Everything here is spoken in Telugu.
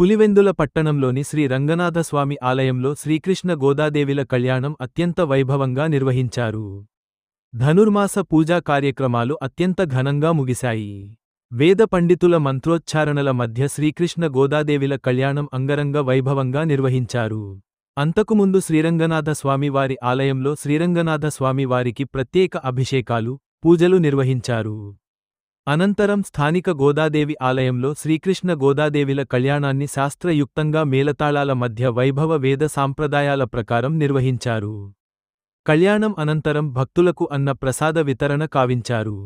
పులివెందుల పట్టణంలోని శ్రీ రంగనాథస్వామి ఆలయంలో శ్రీకృష్ణ గోదాదేవిల కళ్యాణం అత్యంత వైభవంగా నిర్వహించారు. ధనుర్మాస పూజా కార్యక్రమాలు అత్యంత ఘనంగా ముగిశాయి. వేద పండితుల మంత్రోచ్చారణల మధ్య శ్రీకృష్ణ గోదాదేవిల కళ్యాణం అంగరంగ వైభవంగా నిర్వహించారు. అంతకుముందు శ్రీరంగనాథ స్వామివారి ఆలయంలో శ్రీరంగనాథ స్వామివారికి ప్రత్యేక అభిషేకాలు పూజలు నిర్వహించారు. అనంతరం స్థానిక గోదాదేవి ఆలయంలో శ్రీకృష్ణ గోదాదేవిల కళ్యాణాన్ని శాస్త్రయుక్తంగా మేళతాళాల మధ్య వైభవ వేద సాంప్రదాయాల ప్రకారం నిర్వహించారు. కళ్యాణం అనంతరం భక్తులకు అన్న ప్రసాద వితరణ కావించారు.